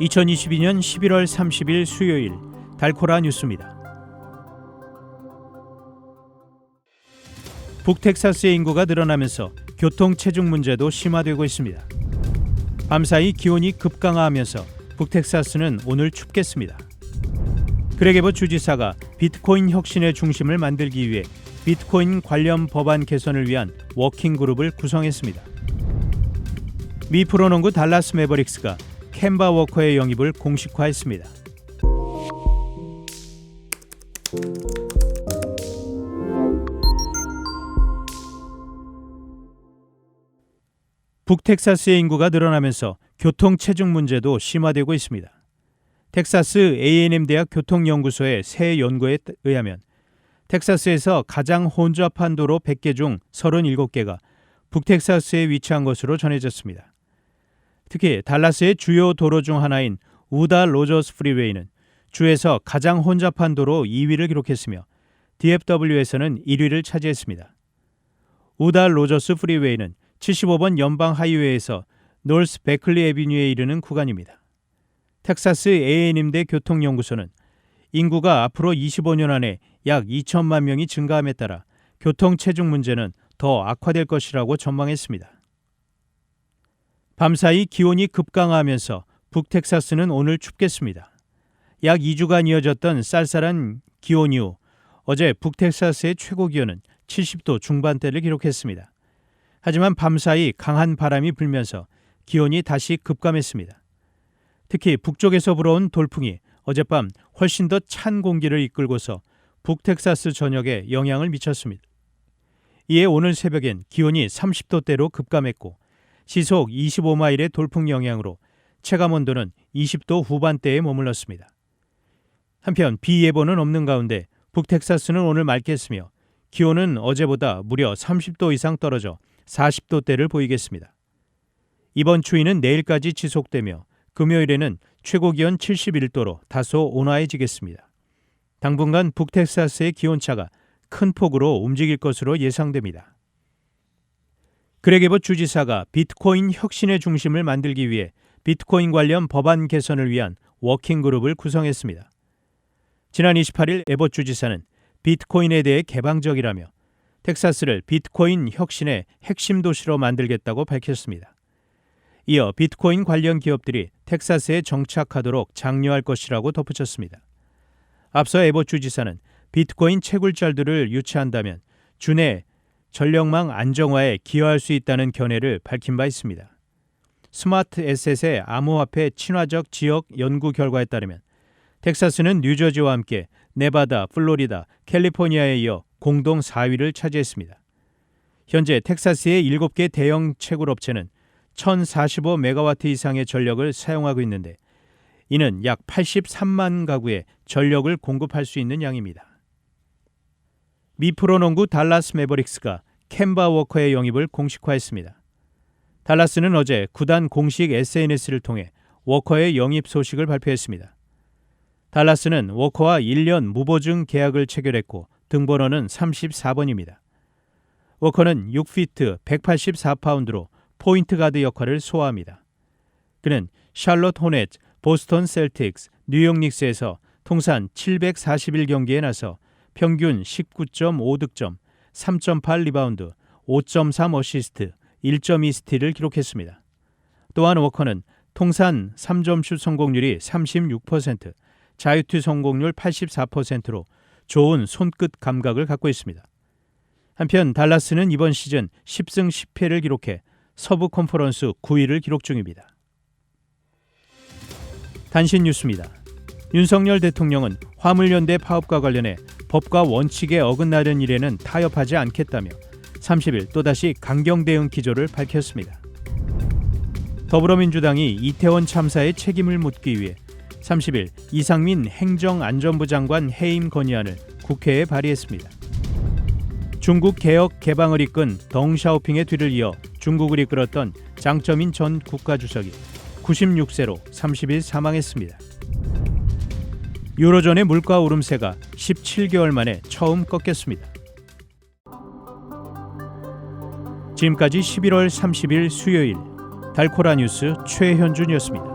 2022년 11월 30일 수요일 달코라 뉴스입니다. 북텍사스의 인구가 늘어나면서 교통 체중 문제도 심화되고 있습니다. 밤사이 기온이 급강하하면서 북텍사스는 오늘 춥겠습니다. 그레게버 주지사가 비트코인 혁신의 중심을 만들기 위해 비트코인 관련 법안 개선을 위한 워킹 그룹을 구성했습니다. 미 프로농구 달라스 매버릭스가 캔바 워커의 영입을 공식화했습니다. 북텍사스의 인구가 늘어나면서 교통 체중 문제도 심화되고 있습니다. 텍사스 A&M 대학 교통연구소의 새 연구에 의하면 텍사스에서 가장 혼잡한 도로 100개 중 37개가 북텍사스에 위치한 것으로 전해졌습니다. 특히 달라스의 주요 도로 중 하나인 우다 로저스 프리웨이는 주에서 가장 혼잡한 도로 2위를 기록했으며 DFW에서는 1위를 차지했습니다. 우다 로저스 프리웨이는 75번 연방 하이웨이에서 노스 베클리 에비뉴에 이르는 구간입니다. 텍사스 A&M대 교통연구소는 인구가 앞으로 25년 안에 약 2천만 명이 증가함에 따라 교통 체중 문제는 더 악화될 것이라고 전망했습니다. 밤사이 기온이 급강하하면서 북텍사스는 오늘 춥겠습니다. 약 2주간 이어졌던 쌀쌀한 기온 이후 어제 북텍사스의 최고 기온은 70도 중반대를 기록했습니다. 하지만 밤사이 강한 바람이 불면서 기온이 다시 급감했습니다. 특히 북쪽에서 불어온 돌풍이 어젯밤 훨씬 더 찬 공기를 이끌고서 북텍사스 전역에 영향을 미쳤습니다. 이에 오늘 새벽엔 기온이 30도대로 급감했고 시속 25마일의 돌풍 영향으로 체감 온도는 20도 후반대에 머물렀습니다. 한편 비 예보는 없는 가운데 북텍사스는 오늘 맑겠으며 기온은 어제보다 무려 30도 이상 떨어져 40도대를 보이겠습니다. 이번 추위는 내일까지 지속되며 금요일에는 최고 기온 71도로 다소 온화해지겠습니다. 당분간 북텍사스의 기온차가 큰 폭으로 움직일 것으로 예상됩니다. 그레게버 주지사가 비트코인 혁신의 중심을 만들기 위해 비트코인 관련 법안 개선을 위한 워킹 그룹을 구성했습니다. 지난 28일 에버 주지사는 비트코인에 대해 개방적이라며 텍사스를 비트코인 혁신의 핵심 도시로 만들겠다고 밝혔습니다. 이어 비트코인 관련 기업들이 텍사스에 정착하도록 장려할 것이라고 덧붙였습니다. 앞서 에버 주지사는 비트코인 채굴절들을 유치한다면 주내 전력망 안정화에 기여할 수 있다는 견해를 밝힌 바 있습니다. 스마트 에셋의 암호화폐 친화적 지역 연구 결과에 따르면 텍사스는 뉴저지와 함께 네바다, 플로리다, 캘리포니아에 이어 공동 4위를 차지했습니다. 현재 텍사스의 7개 대형 채굴 업체는 1045메가와트 이상의 전력을 사용하고 있는데 이는 약 83만 가구에 전력을 공급할 수 있는 양입니다. 미 프로농구 달라스 매버릭스가 캔바 워커의 영입을 공식화했습니다. 달라스는 어제 구단 공식 SNS를 통해 워커의 영입 소식을 발표했습니다. 달라스는 워커와 1년 무보증 계약을 체결했고 등번호는 34번입니다. 워커는 6피트 184파운드로 포인트 가드 역할을 소화합니다. 그는 샬롯 호넷, 보스턴 셀틱스, 뉴욕 닉스에서 통산 741경기에 나서 평균 19.5득점, 3.8 리바운드, 5.3 어시스트, 1.2 스틸을 기록했습니다. 또한 워커는 통산 3점 슛 성공률이 36%, 자유투 성공률 84%로 좋은 손끝 감각을 갖고 있습니다. 한편 달라스는 이번 시즌 10승 10패를 기록해 서부 컨퍼런스 9위를 기록 중입니다. 단신 뉴스입니다. 윤석열 대통령은 화물연대 파업과 관련해 법과 원칙에 어긋나는 일에는 타협하지 않겠다며 30일 또다시 강경 대응 기조를 밝혔습니다. 더불어민주당이 이태원 참사의 책임을 묻기 위해 30일 이상민 행정안전부 장관 해임 건의안을 국회에 발의했습니다. 중국 개혁 개방을 이끈 덩샤오핑의 뒤를 이어 중국을 이끌었던 장쩌민 전 국가주석이 96세로 30일 사망했습니다. 유로존의 물가 오름세가 17개월 만에 처음 꺾였습니다. 지금까지 11월 30일 수요일 달코라 뉴스 최현준이었습니다.